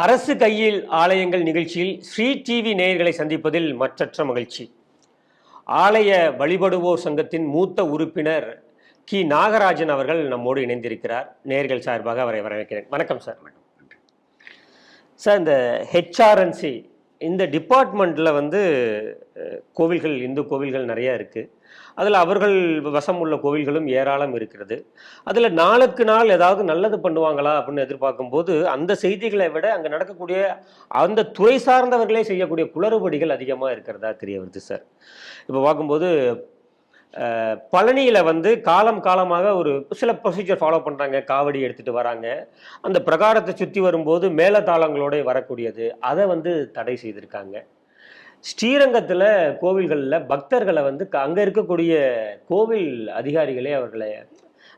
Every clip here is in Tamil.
அரசு கையில் ஆலயங்கள் நிகழ்ச்சியில் ஸ்ரீ டிவி நேயர்களை சந்திப்பதில் மற்றற்ற மகிழ்ச்சி. ஆலய வழிபடுவோர் சங்கத்தின் மூத்த உறுப்பினர் கி. நாகராஜன் அவர்கள் நம்மோடு இணைந்திருக்கிறார். நேர்கள் சார்பாக அவரை வரவேற்கிறேன். வணக்கம் சார். சார் இந்த ஹெச்ஆர்என்சி இந்த டிபார்ட்மெண்ட்டில் வந்து கோவில்கள் இந்து கோவில்கள் நிறைய இருக்குது அதில் அவர்கள் வசம் உள்ள கோவில்களும் ஏராளம் இருக்கிறது. அதில் நாளுக்கு நாள் ஏதாவது நல்லது பண்ணுவாங்களா அப்படின்னு எதிர்பார்க்கும்போது அந்த செய்திகளை விட அங்கே நடக்கக்கூடிய அந்த துறை சார்ந்தவர்களே செய்யக்கூடிய குளறுபடிகள் அதிகமாக இருக்கிறதா தெரிய வருது சார் இப்போ பார்க்கும்போது பழனியில் வந்து காலம் காலமாக ஒரு சில ப்ரொசீஜர் ஃபாலோ பண்ணுறாங்க காவடி எடுத்துகிட்டு வராங்க. அந்த பிரகாரத்தை சுற்றி வரும்போது மேலதாளங்களோட வரக்கூடியது. அதை வந்து தடை செய்திருக்காங்க. ஸ்ரீரங்கத்தில் கோவில்களில் பக்தர்களை வந்து அங்கே இருக்கக்கூடிய கோவில் அதிகாரிகளே அவர்களை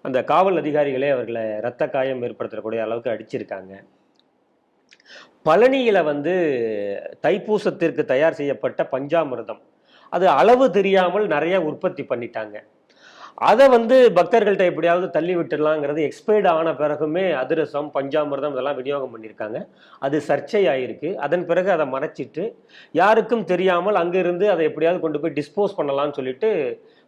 அந்த காவல் அதிகாரிகளே அவர்களை இரத்த காயம் ஏற்படுத்தக்கூடிய அளவுக்கு அடிச்சிருக்காங்க. பழனியில் வந்து தைப்பூசத்திற்கு தயார் செய்யப்பட்ட பஞ்சாமிர்தம். அது அளவு தெரியாமல் நிறைய உற்பத்தி பண்ணிட்டாங்க. அதை வந்து பக்தர்கள்ட்ட எப்படியாவது தள்ளி விட்டுடலாங்கிறது எக்ஸ்பைர்டு ஆன பிறகுமே அதிரசம் பஞ்சாமிர்தம் இதெல்லாம் விநியோகம் பண்ணியிருக்காங்க. அது சர்ச்சையாயிருக்கு. அதன் பிறகு அதை மறைச்சிட்டு யாருக்கும் தெரியாமல் அங்கிருந்து அதை எப்படியாவது கொண்டு போய் டிஸ்போஸ் பண்ணலாம்னு சொல்லிட்டு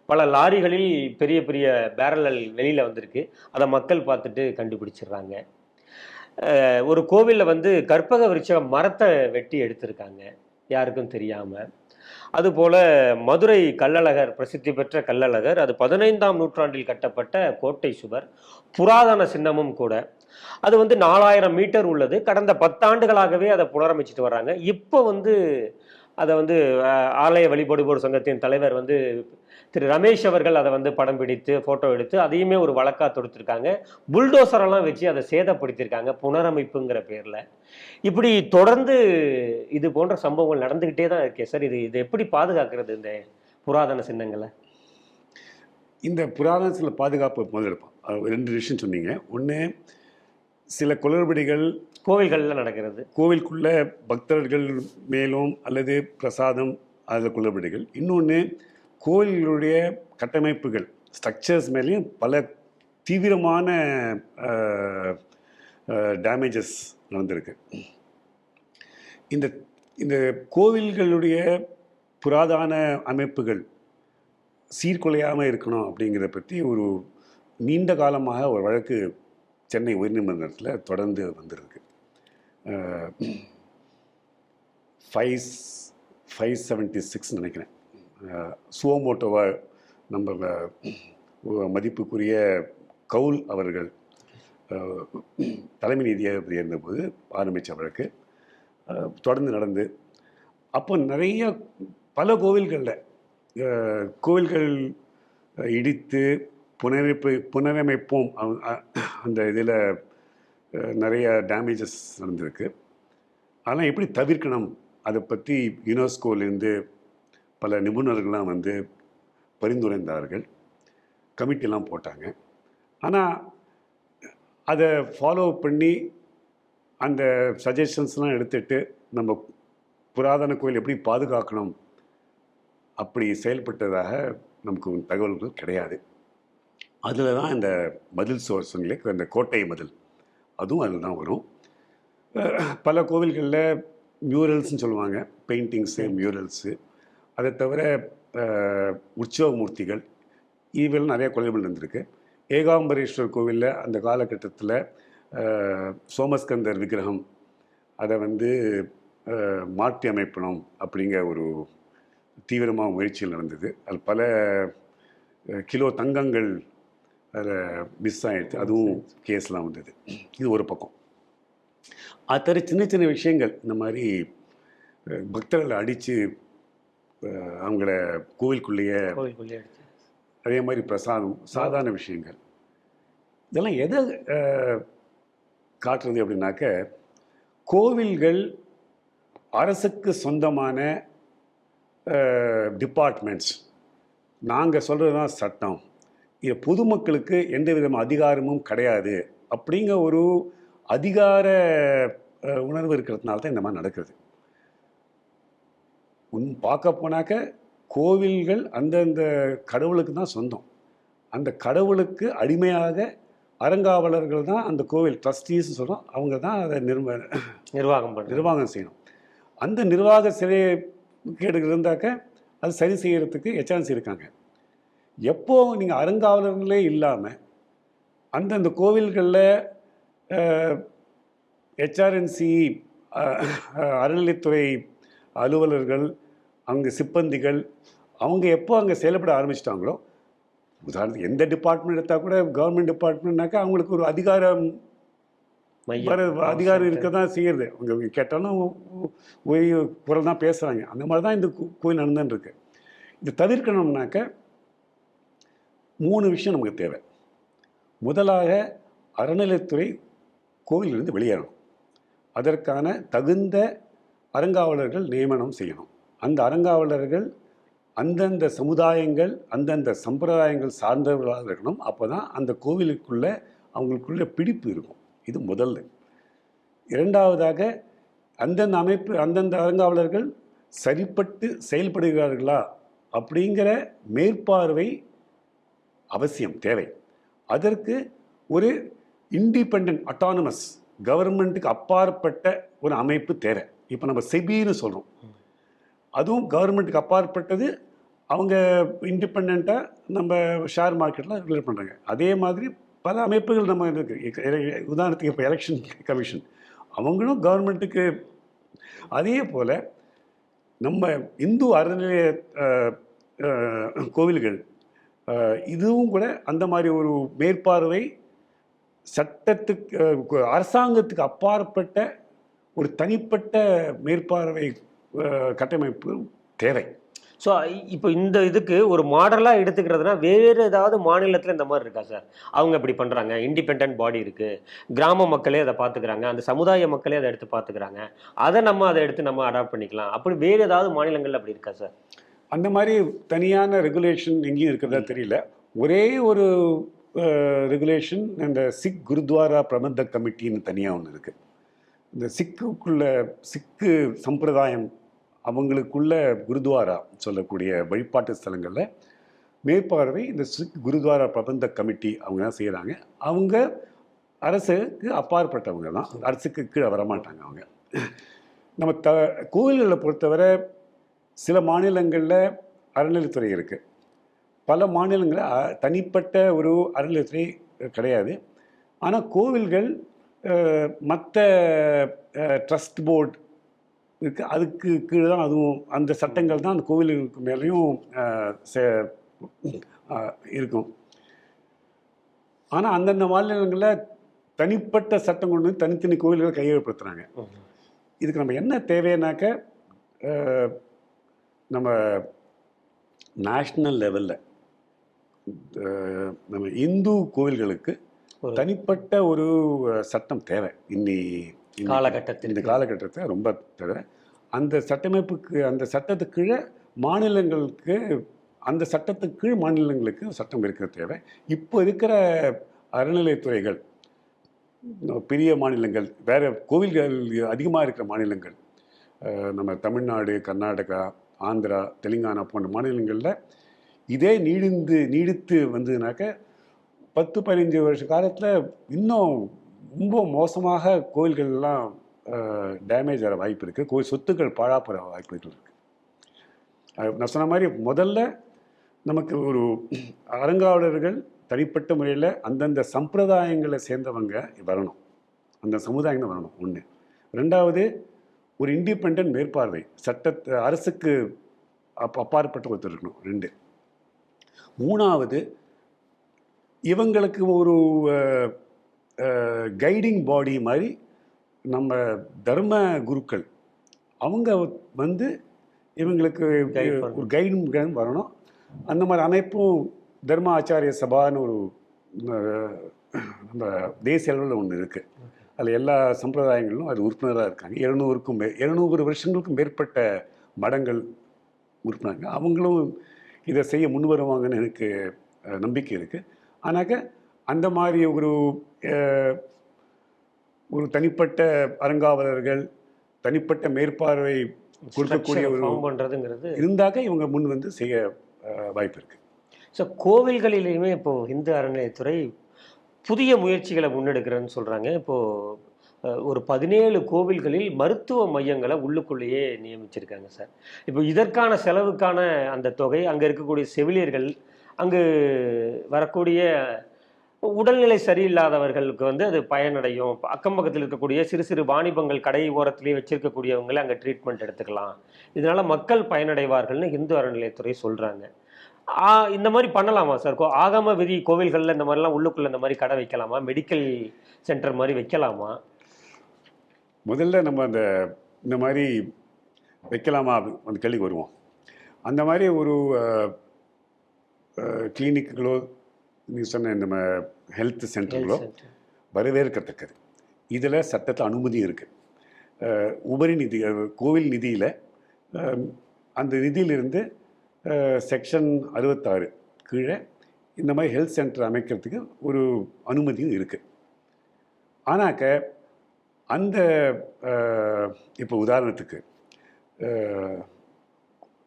பல லாரிகளில் பெரிய பெரிய பேரலல் வெளியில் வந்திருக்கு. அதை மக்கள் பார்த்துட்டு கண்டுபிடிச்சிடுறாங்க. ஒரு கோவிலில் வந்து கற்பக விருட்ச மரத்தை வெட்டி எடுத்திருக்காங்க. யாருக்கும் தெரியாமல் அதுபோல மதுரை கள்ளழகர் பிரசித்தி பெற்ற கள்ளழகர் அது பதினைந்தாம் நூற்றாண்டில் கட்டப்பட்ட கோட்டை சுவர் புராதன சின்னமும் கூட. அது வந்து நாலாயிரம் மீட்டர் உள்ளது. கடந்த பத்தாண்டுகளாகவே அதை புனரமைச்சிட்டு வர்றாங்க. இப்போ வந்து அதை வந்து ஆலய வழிபடுவோர் சங்கத்தின் தலைவர் வந்து திரு ரமேஷ் அவர்கள் அதை வந்து படம் பிடித்து ஃபோட்டோ எடுத்து அதையுமே ஒரு வழக்காக தொடுத்திருக்காங்க. புல்டோசரெல்லாம் வச்சு அதை சேதப்படுத்தியிருக்காங்க புனரமைப்புங்கிற பேரில். இப்படி தொடர்ந்து இது போன்ற சம்பவங்கள் நடந்துக்கிட்டே தான் இருக்கே. சார் இது இது எப்படி பாதுகாக்கிறது இந்த புராதன சின்னங்களை? இந்த புராதனத்தில் பாதுகாப்பு முதல் இருப்பான் அது ரெண்டு விஷயம் சொன்னீங்க. ஒன்று சில குளறுபடிகள் கோவில்களில் நடக்கிறது. கோவிலுக்குள்ள பக்தர்கள் மேலும் அல்லது பிரசாதம் அதில் குளறுபடிகள். இன்னொன்று கோவில்களுடைய கட்டமைப்புகள் ஸ்ட்ரக்சர்ஸ் மேலேயும் பல தீவிரமான டேமேஜஸ் நடந்திருக்கு. இந்த இந்த கோவில்களுடைய புராதான அமைப்புகள் சீர்குலையாமல் இருக்கணும் அப்படிங்கிறத பற்றி ஒரு நீண்ட காலமாக ஒரு வழக்கு சென்னை உயர்நீதிமன்றத்தில் தொடர்ந்து வந்திருக்கு. ஃபைவ் ஃபைவ் செவன்ட்டி சிக்ஸ் நினைக்கிறேன். சுவோமோட்டோவா நம்ம மதிப்புக்குரிய கவுல் அவர்கள் தலைமை நீதியாக இருந்தபோது ஆரம்பித்த வழக்கு. தொடர்ந்து நடந்து. அப்போ நிறைய பல கோவில்களில் கோவில்கள் இடித்து புனரமைப்பு புனரமைப்போம். அந்த இதில் நிறைய டேமேஜஸ் நடந்திருக்கு. அதெல்லாம் எப்படி தவிர்க்கணும்? அதை பற்றி யுனெஸ்கோலேருந்து பல நிபுணர்கள்லாம் வந்து பரிந்துரைந்தார்கள். கமிட்டிலாம் போட்டாங்க. ஆனால் அதை ஃபாலோ பண்ணி அந்த சஜஷன்ஸ்லாம் எடுத்துட்டு நம்ம புராதன கோயில் எப்படி பாதுகாக்கணும் அப்படி செயல்பட்டதாக நமக்கு தகவல்கள் கிடையாது. அதில் தான் இந்த மதில் சோர்ஸுங்களே அந்த இந்த கோட்டை மதில். அதுவும் அதில் தான் வரும். பல கோவில்களில் மியூரல்ஸ்னு சொல்லுவாங்க. பெயிண்டிங்ஸு மியூரல்ஸு அதை தவிர உற்சவ மூர்த்திகள் இவையெல்லாம் நிறைய கொலைகள் இருந்திருக்கு ஏகாம்பரேஸ்வரர் கோவிலில் அந்த காலகட்டத்தில் சோமஸ்கந்தர் விக்கிரகம் அதை வந்து மாற்றி அமைப்பணும் அப்படிங்கிற ஒரு தீவிரமாக முயற்சிகள் நடந்தது. அது பல கிலோ தங்கங்கள் அதில் மிஸ் ஆகிடுது அதுவும் கேஸ்லாம் வந்தது. இது ஒரு பக்கம். அது தவிர சின்ன சின்ன விஷயங்கள். இந்த மாதிரி பக்தர்களை அடித்து அவங்கள கோவிலுக்குள்ளேயே அடிச்சு. அதே மாதிரி பிரசாதம் சாதாரண விஷயங்கள். இதெல்லாம் எதை காட்டுறது அப்படின்னாக்க கோவில்கள் அரசுக்கு சொந்தமான டிபார்ட்மெண்ட்ஸ் நாங்கள் சொல்கிறது தான் சட்டம். இது பொதுமக்களுக்கு எந்த விதமான அதிகாரமும் கிடையாது. அப்படிங்கிற ஒரு அதிகார உணர்வு இருக்கிறதுனால தான் இந்த மாதிரி நடக்குது உன் பார்க்க போனாக்க கோவில்கள் அந்தந்த கடவுளுக்கு தான் சொந்தம். அந்த கடவுளுக்கு அடிமையாக அறங்காவலர்கள் தான் அந்த கோவில் ட்ரஸ்டீஸ் சொல்கிறோம் அவங்க தான் அதை நிர்ம நிர்வாகம் நிர்வாகம் செய்யணும். அந்த நிர்வாக சிலை கேடுகள் இருந்தாக்க அது சரி செய்யறதுக்கு எச்ஆர்சி இருக்காங்க. எப்போ நீங்கள் அறங்காவலர்களே இல்லாமல் அந்தந்த கோவில்களில் ஹெச்ஆர்என்சி அறநிலைத்துறை அலுவலர்கள் அங்கே சிப்பந்திகள் அவங்க எப்போ அங்கே செயல்பட ஆரம்பிச்சிட்டாங்களோ உதாரணத்துக்கு எந்த டிபார்ட்மெண்ட் எடுத்தால் கூட கவர்மெண்ட் டிபார்ட்மெண்ட்னாக்கா அவங்களுக்கு ஒரு அதிகாரம் வர அதிகாரம் இருக்க தான் செய்யுது. அவங்க கேட்டாலும் ஒரே குரல் தான் பேசுகிறாங்க அந்த மாதிரி தான் இந்த கோயில் நடந்துன்னு இருக்கு இது தவிர்க்கணும்னாக்க மூணு விஷயம் நமக்கு தேவை. முதலாக அறநிலைத்துறை கோயிலிருந்து வெளியேறணும். அதற்கான தகுந்த அறங்காவலர்கள் நியமனம் செய்யணும். அந்த அறங்காவலர்கள் அந்தந்த சமுதாயங்கள் அந்தந்த சம்பிரதாயங்கள் சார்ந்தவர்களாக இருக்கணும். அப்போ தான் அந்த கோவிலுக்குள்ள அவங்களுக்குள்ள பிடிப்பு இருக்கும். இது முதல்ல. இரண்டாவதாக அந்தந்த அமைப்பு அந்தந்த அறங்காவலர்கள் சரிப்பட்டு செயல்படுகிறார்களா அப்படிங்கிற மேற்பார்வை அவசியம் தேவை. அதற்கு ஒரு இண்டிபெண்ட் அட்டானமஸ் கவர்மெண்ட்டுக்கு அப்பாற்பட்ட ஒரு அமைப்பு தேவை. இப்போ நம்ம செபின்னு சொல்கிறோம் அதுவும் கவர்மெண்ட்டுக்கு அப்பாற்பட்டது அவங்க இண்டிபெண்ட்டாக நம்ம ஷேர் மார்க்கெட்டில் ரெகுலேட் பண்ணுறாங்க அதே மாதிரி பல அமைப்புகள் நம்ம இருக்குது உதாரணத்துக்கு இப்போ எலெக்ஷன் கமிஷன் அவங்களும் கவர்மெண்ட்டுக்கு அதே போல் நம்ம இந்து அறநிலைய கோவில்கள் இதுவும் கூட அந்த மாதிரி ஒரு மேற்பார்வை சட்டத்துக்கு அரசாங்கத்துக்கு அப்பாற்பட்ட ஒரு தனிப்பட்ட மேற்பார்வை கட்டமைப்பு தேவை. ஸோ இப்போ இந்த இதுக்கு ஒரு மாடலாக எடுத்துக்கிறதுனா வேறு ஏதாவது மாநிலத்தில் இந்த மாதிரி இருக்கா சார்? அவங்க இப்படி பண்ணுறாங்க இண்டிபெண்ட் பாடி இருக்குது கிராம மக்களே அதை பார்த்துக்கிறாங்க அந்த சமுதாய மக்களே அதை எடுத்து பார்த்துக்கிறாங்க அதை நம்ம அதை எடுத்து நம்ம அடாப்ட் பண்ணிக்கலாம். அப்படி வேறு ஏதாவது மாநிலங்கள் அப்படி இருக்கா சார்? அந்த மாதிரி தனியான ரெகுலேஷன் எங்கேயும் இருக்கிறதா தெரியல. ஒரே ஒரு ரெகுலேஷன் இந்த சிக் குருத்வாரா பிரபந்த கமிட்டின்னு தனியாக ஒன்று இருக்குது இந்த சிக்குக்குள்ள சிக்கு சம்பிரதாயம் அவங்களுக்குள்ள குருத்வாரா சொல்லக்கூடிய வழிபாட்டு ஸ்தலங்களில் மேற்பார்வை இந்த சிக் குருத்வாரா பிரபந்த கமிட்டி அவங்க தான் செய்கிறாங்க அவங்க அரசுக்கு அப்பாற்பட்டவங்க தான். அரசுக்கு கீழே வரமாட்டாங்க அவங்க. நம்ம த கோவில்களை பொறுத்தவரை சில மாநிலங்களில் அறநிலைத்துறை இருக்குது பல மாநிலங்களில் தனிப்பட்ட ஒரு அறநிலைத்துறை கிடையாது. ஆனால் கோவில்கள் மற்ற ட்ரஸ்ட் போர்ட் இருக்கு அதுக்கு கீழே தான் அதுவும் அந்த சட்டங்கள் தான் அந்த கோவில்களுக்கு மேலேயும் இருக்கும். ஆனால் அந்தந்த மாநிலங்களில் தனிப்பட்ட சட்டம் கொண்டு வந்து தனித்தனி கோவில்களை கையகப்படுத்துகிறாங்க இதுக்கு நம்ம என்ன தேவைன்னாக்க நம்ம நேஷ்னல் லெவலில் நம்ம இந்து கோவில்களுக்கு தனிப்பட்ட ஒரு சட்டம் தேவை. இன்னி காலகட்டத்தில் இந்த காலகட்டத்தை ரொம்ப தேவை அந்த சட்டமைப்புக்கு அந்த சட்டத்துக்கு கீழே மாநிலங்களுக்கு அந்த சட்டத்துக்கு கீழ் மாநிலங்களுக்கு சட்டம் இருக்க தேவை. இப்போ இருக்கிற அறநிலைத்துறைகள் பெரிய மாநிலங்கள் வேற கோவில்கள் அதிகமாக இருக்கிற மாநிலங்கள் நம்ம தமிழ்நாடு கர்நாடகா ஆந்திரா தெலுங்கானா போன்ற மாநிலங்களில் இதே நீடிந்து நீடித்து வந்ததுனாக்க பத்து பதினஞ்சு வருஷ காலத்தில் இன்னும் ரொம்ப மோசமாக கோயில்கள்லாம் டேமேஜ் ஆகிற வாய்ப்பு இருக்குது கோயில் சொத்துக்கள் பாழாப்புற வாய்ப்புகள் இருக்குது நான் சொன்ன மாதிரி முதல்ல நமக்கு ஒரு அரங்காவலர்கள் தனிப்பட்ட முறையில் அந்தந்த சம்பிரதாயங்களை சேர்ந்தவங்க வரணும். அந்த சமுதாயங்கள் வரணும் ஒன்று ரெண்டாவது ஒரு இண்டிபெண்ட் மேற்பார்வை. சட்டத்தை அரசுக்கு அப் அப்பாற்பட்ட ஒருத்தர் இருக்கணும் ரெண்டு. மூணாவது இவங்களுக்கு ஒரு கைடிங் பாடி மாதிரி நம்ம தர்ம குருக்கள். அவங்க வந்து இவங்களுக்கு. ஒரு கைடும் வரணும். அந்த மாதிரி அமைப்பும் தர்ம ஆச்சாரிய சபான்னு ஒரு நம்ம தேசிய அளவில் ஒன்று இருக்குது அதில் எல்லா சம்பிரதாயங்களிலும் அது உறுப்பினராக இருக்காங்க. எழுநூறுக்கும் மே எழுநூறு வருஷங்களுக்கும் மேற்பட்ட மடங்கள் உறுப்பினர்கள். அவங்களும் இதை செய்ய முன் வருவாங்கன்னு எனக்கு நம்பிக்கை இருக்குது ஆனாக்க அந்த மாதிரி ஒரு ஒரு தனிப்பட்ட அறங்காவலர்கள் தனிப்பட்ட மேற்பார்வை கொடுக்கக்கூடிய ஒரு பண்ணுறதுங்கிறது இருந்தாக்க இவங்க முன் வந்து செய்ய வாய்ப்பு இருக்குது ஸோ கோவில்களிலையுமே இப்போ இந்து அறநிலையத்துறை புதிய முயற்சிகளை முன்னெடுக்கிறேன்னு சொல்றாங்க. இப்போ அஹ், ஒரு பதினேழு கோவில்களில் மருத்துவ மையங்களை உள்ளுக்குள்ளேயே நியமிச்சிருக்காங்க சார். இப்போ இதற்கான செலவுக்கான அந்த தொகை அங்கே இருக்கக்கூடிய செவிலியர்கள் அங்கு வரக்கூடிய உடல்நிலை சரியில்லாதவர்களுக்கு வந்து அது பயனடையும். அக்கம் பக்கத்தில் இருக்கக்கூடிய சிறு சிறு வாணிபங்கள் கடை ஓரத்திலேயே வச்சிருக்கக்கூடியவங்களை அங்கே ட்ரீட்மெண்ட் எடுத்துக்கலாம். இதனால் மக்கள் பயனடைவார்கள்னு இந்து அறநிலையத்துறை சொல்கிறாங்க இந்த மாதிரி பண்ணலாமா சார்? கோ- ஆகம விதி கோவில்களில் இந்த மாதிரிலாம் உள்ளுக்குள்ளே இந்த மாதிரி கடை வைக்கலாமா? மெடிக்கல் சென்டர் மாதிரி வைக்கலாமா? முதல்ல நம்ம அந்த இந்த மாதிரி வைக்கலாமா? அந்த கேள்விக்கு வருவோம். அந்த மாதிரி ஒரு கிளினிக்குகளோ நீ சொன்ன நம்ம ஹெல்த் சென்டர்களோ. வரவேற்கத்தக்கது. இதில் சட்டத்தில் அனுமதியும் இருக்குது உபரி நிதி கோவில் நிதியில் அந்த நிதியிலிருந்து செக்ஷன் அறுபத்தாறு கீழே இந்த மாதிரி ஹெல்த் சென்டர் அமைக்கிறதுக்கு ஒரு அனுமதியும் இருக்குது ஆனாக்க அந்த இப்போ உதாரணத்துக்கு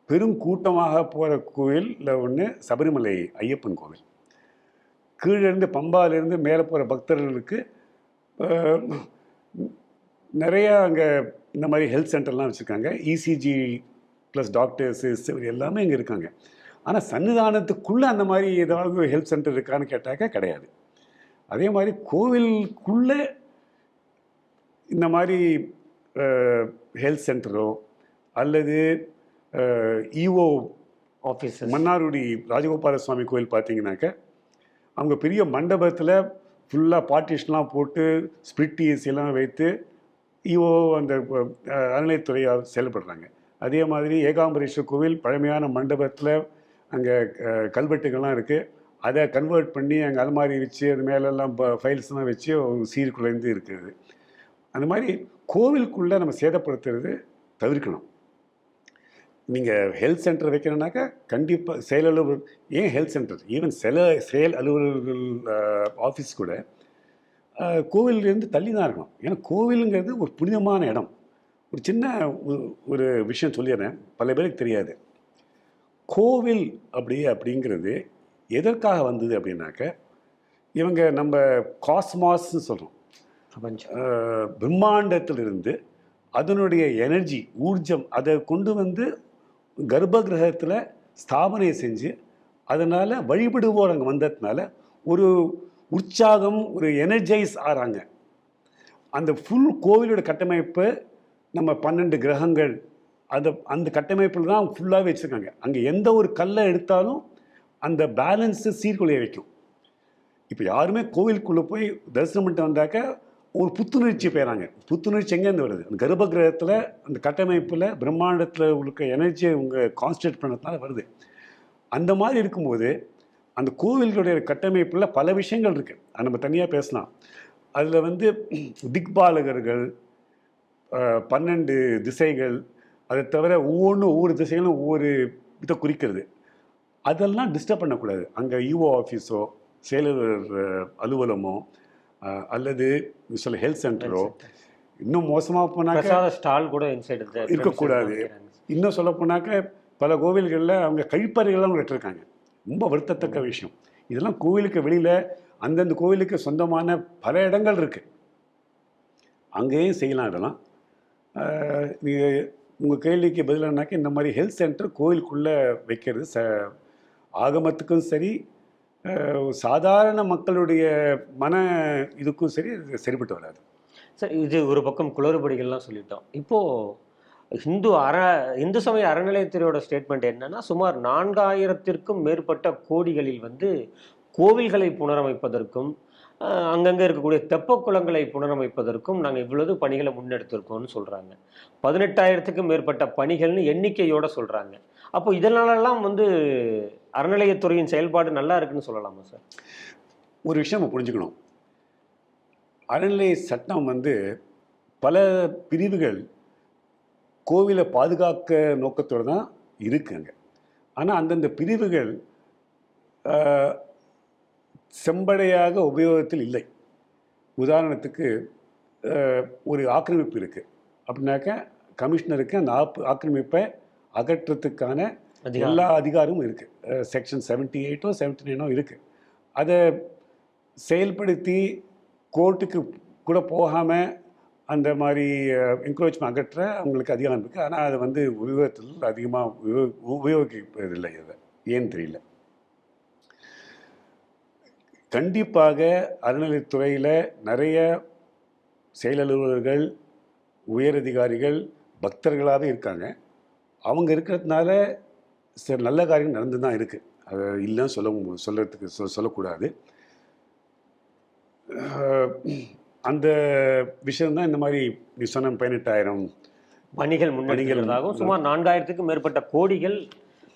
பெரும் கூட்டமாக போகிற கோவிலில் ஒன்று சபரிமலை ஐயப்பன் கோவில். கீழேருந்து பம்பாலேருந்து மேலே போகிற பக்தர்களுக்கு நிறையா அங்கே இந்த மாதிரி ஹெல்த் சென்டர்லாம் வச்சுருக்காங்க. இசிஜி ப்ளஸ் டாக்டர்ஸு எல்லாமே இங்கே இருக்காங்க. ஆனால் சன்னிதானத்துக்குள்ளே அந்த மாதிரி ஏதாவது ஹெல்த் சென்டர் இருக்கான்னு கேட்டாக்க கிடையாது. அதே மாதிரி கோவிலுக்குள்ளே இந்த மாதிரி ஹெல்த் சென்டரோ அல்லது இஓ ஆஃபீஸ் மன்னார்குடி ராஜகோபால சுவாமி கோயில் பார்த்தீங்கன்னாக்க அவங்க பெரிய மண்டபத்தில் ஃபுல்லாக பார்ட்டிஷன்லாம் போட்டு ஸ்பிரிட் ஏசி எல்லாம் வைத்து இஓ அந்த அஹ், அறநிலையத்துறையாக செயல்படுறாங்க. அதே மாதிரி ஏகாம்பரேஸ்வர் கோவில் பழமையான மண்டபத்தில் அங்கே கல்வெட்டுகள்லாம் இருக்குது அதை கன்வெர்ட் பண்ணி அங்கே அலமாரி வச்சு அது மேலெல்லாம் ஃபைல்ஸ்லாம் வச்சு ஒரு சீர்குலைந்து இருக்குது. அந்த மாதிரி கோவிலுக்குள்ளே நம்ம சேதப்படுத்துறது தவிர்க்கணும். நீங்கள் ஹெல்த் சென்டர் வைக்கணும்னாக்கா கண்டிப்பாக செயல் அலுவலர் ஏன் ஹெல்த் சென்டர் ஈவன் சில செயல் அலுவலர்கள் ஆஃபீஸ் கூட கோவிலிருந்து தள்ளி தான் இருக்கணும். ஏன்னா கோவிலுங்கிறது ஒரு புனிதமான இடம். ஒரு சின்ன ஒரு- விஷயம் சொல்லிடுறேன். பல பேருக்கு தெரியாது. கோவில் அப்படி அப்படிங்கிறது எதற்காக வந்தது அப்படின்னாக்க இவங்க நம்ம காஸ்மாஸ்ன்னு சொல்கிறோம் பிரம்மாண்டத்திலிருந்து அதனுடைய எனர்ஜி ஊர்ஜம் அதை கொண்டு வந்து கர்ப்ப கிரகத்தில் ஸ்தாபனை செஞ்சு அதனால் வழிபடுவோர் அங்கே வந்ததுனால ஒரு உற்சாகம் ஒரு எனர்ஜைஸ் ஆகிறாங்க அந்த ஃபுல் கோவிலோட கட்டமைப்பு நம்ம பன்னெண்டு கிரகங்கள் அதை அந்த கட்டமைப்பில் தான் ஃபுல்லாகவே வச்சுருக்காங்க. அங்கே எந்த ஒரு கல்லை எடுத்தாலும் அந்த பேலன்ஸு சீர்குலைய வைக்கும். இப்போ யாருமே கோவிலுக்குள்ளே போய் தரிசனம் பண்ணிட்டு வந்தாக்க ஒரு புத்துணர்ச்சி பெறாங்க புத்துணர்ச்சி எங்கேருந்து வருது? அந்த கர்ப்ப கிரகத்தில் அந்த கட்டமைப்பில் பிரம்மாண்டத்தில் இருக்க எனர்ஜியை உங்கள் கான்சன்ட்ரேட் பண்ணதுனால வருது. அந்த மாதிரி இருக்கும்போது அந்த கோவில்களுடைய கட்டமைப்பில் பல விஷயங்கள் இருக்குது அது நம்ம தனியாக பேசலாம். அதில் வந்து திக்பாலகர்கள் பன்னெண்டு திசைகள் அதை தவிர ஒவ்வொன்றும் ஒவ்வொரு திசைகளும் ஒவ்வொரு இதை குறிக்கிறது. அதெல்லாம் டிஸ்டர்ப் பண்ணக்கூடாது. அங்கே யூஓ ஆஃபீஸோ செயலர் அலுவலமோ அல்லது சொல்ல ஹெல்த் சென்டரோ இன்னும் மோசமாக போனாக்க ஸ்டால் கூட இன்சைடு இருக்கக்கூடாது. இன்னும் சொல்ல போனாக்க பல கோவில்களில் அவங்க கழிப்பறைகள்லாம் கட்டிருக்காங்க. ரொம்ப வருத்தத்தக்க விஷயம். இதெல்லாம் கோவிலுக்கு வெளியில் அந்தந்த கோவிலுக்கு சொந்தமான பல இடங்கள் இருக்குது அங்கேயும் செய்யலாம் இதெல்லாம். நீங்கள் உங்கள் கேள்விக்கு பதிலானாக்க இந்த மாதிரி ஹெல்த் சென்டர் கோவிலுக்குள்ளே வைக்கிறது ச ஆகமத்துக்கும் சரி சாதாரண மக்களுடைய மன இதுக்கும் சரி சரிப்பட்டு வராது. சார் இது ஒரு பக்கம் குளறுபடிகள்லாம் சொல்லிட்டோம். இப்போது இந்து அற இந்து சமய அறநிலையத்துறையோட ஸ்டேட்மெண்ட் என்னன்னா சுமார் நான்காயிரத்திற்கும் மேற்பட்ட கோடிகளில் வந்து கோவில்களை புனரமைப்பதற்கும் அங்கங்கே இருக்கக்கூடிய தெப்ப குளங்களை புனரமைப்பதற்கும் நாங்கள் இவ்வளவு பணிகளை முன்னெடுத்திருக்கோம்னு சொல்கிறாங்க பதினெட்டாயிரத்துக்கும் மேற்பட்ட பணிகள்னு எண்ணிக்கையோடு சொல்கிறாங்க அப்போ இதனாலலாம் வந்து அறநிலையத்துறையின் செயல்பாடு நல்லா இருக்குன்னு சொல்லலாமா சார்? ஒரு விஷயம் நம்ம புரிஞ்சுக்கணும். அறநிலை சட்டம் வந்து பல பிரிவுகள் கோவிலை பாதுகாக்க நோக்கத்தோடு தான் இருக்குங்க. ஆனால் அந்தந்த பிரிவுகள் செம்படையாக உபயோகத்தில் இல்லை. உதாரணத்துக்கு ஒரு ஆக்கிரமிப்பு இருக்குது அப்படின்னாக்க கமிஷனருக்கு அந்த ஆப் ஆக்கிரமிப்பை அகற்றத்துக்கான எல்லா அதிகாரமும் இருக்குது செக்ஷன் செவன்ட்டி எயிட்டோ செவன்ட்டி நைனோ இருக்குது அதை செயல்படுத்தி கோர்ட்டுக்கு கூட போகாமல் அந்த மாதிரி என்க்ரோச்மெண்ட் அகற்ற அவங்களுக்கு அதிகாரம் இருக்குது ஆனால் அதை வந்து உபயோகத்தில் அதிகமாக உபயோ உபயோகிப்பதில்லை அதை. ஏன்னு தெரியல. கண்டிப்பாக அறநிலைத்துறையில் நிறைய செயலலுவலர்கள் உயரதிகாரிகள் பக்தர்களாக இருக்காங்க. அவங்க இருக்கிறதுனால சில நல்ல காரியம் நடந்து தான் இருக்குது அதை இல்லைன்னு சொல்ல சொல்றதுக்கு சொ சொல்லக்கூடாது. அந்த விஷயம்தான் இந்த மாதிரி நீ சொன்ன பதினெட்டாயிரம் பணிகள் முன்னெடுக்கிறதாகவும் சுமார் நான்காயிரத்துக்கும் மேற்பட்ட கோடிகள்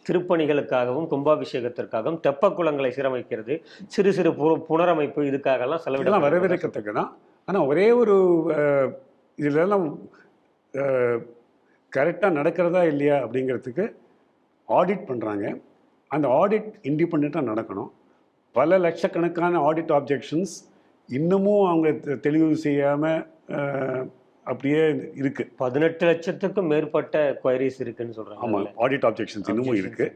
திருப்பணிகளுக்காகவும் கும்பாபிஷேகத்திற்காகவும் தெப்ப குளங்களை சீரமைக்கிறது சிறு சிறு புனரமைப்பு இதுக்காகலாம் செலவிடலாம் வரவேற்கத்தக்க தான் ஆனால் ஒரே ஒரு இதுலெல்லாம் கரெக்டாக நடக்கிறதா இல்லையா அப்படிங்கிறதுக்கு ஆடிட் பண்ணுறாங்க அந்த ஆடிட் இண்டிபெண்ட்டாக நடக்கணும். பல லட்சக்கணக்கான ஆடிட் ஆப்ஜெக்ஷன்ஸ் இன்னமும் அவங்க தெளிவு செய்யாமல் அப்படியே இருக்குது பதினெட்டு லட்சத்துக்கும் மேற்பட்ட குவைரிஸ் இருக்குன்னு ஆமாம் சொல்றாங்க ஆடிட் ஆப்ஜெக்ஷன்ஸ் இன்னமும் இருக்குது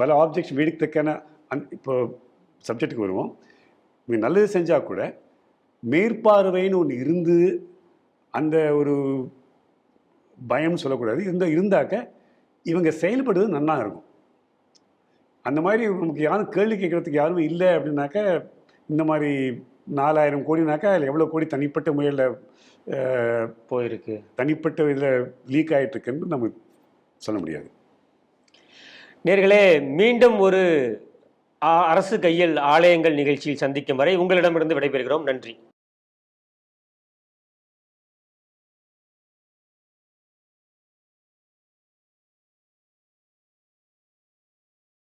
பல ஆப்ஜெக்ட்ஸ் வீடுத்தக்கான அந் இப்போ சப்ஜெக்ட்டுக்கு வருவோம். நல்லது செஞ்சால் கூட மேற்பார்வைன்னு ஒன்று இருந்து அந்த ஒரு பயம் சொல்லக்கூடாது. இருந்த இருந்தாக்க இவங்க செயல்படுறது நன்னா இருக்கும். அந்த மாதிரி நமக்கு யாரும் கேள்வி கேட்கறதுக்கு யாரும் இல்லை அப்படின்னாக்க இந்த மாதிரி நாலாயிரம் கோடினாக்கா அதில் எவ்வளோ கோடி தனிப்பட்ட முறையில் போயிருக்கு. தனிப்பட்ட இதில் லீக் ஆகிட்டு இருக்குன்னு நம்ம சொல்ல முடியாது. நேர்களே மீண்டும் ஒரு அரசு கையில் ஆலயங்கள் நிகழ்ச்சியில் சந்திக்கும் வரை உங்களிடமிருந்து விடைபெறுகிறோம். நன்றி.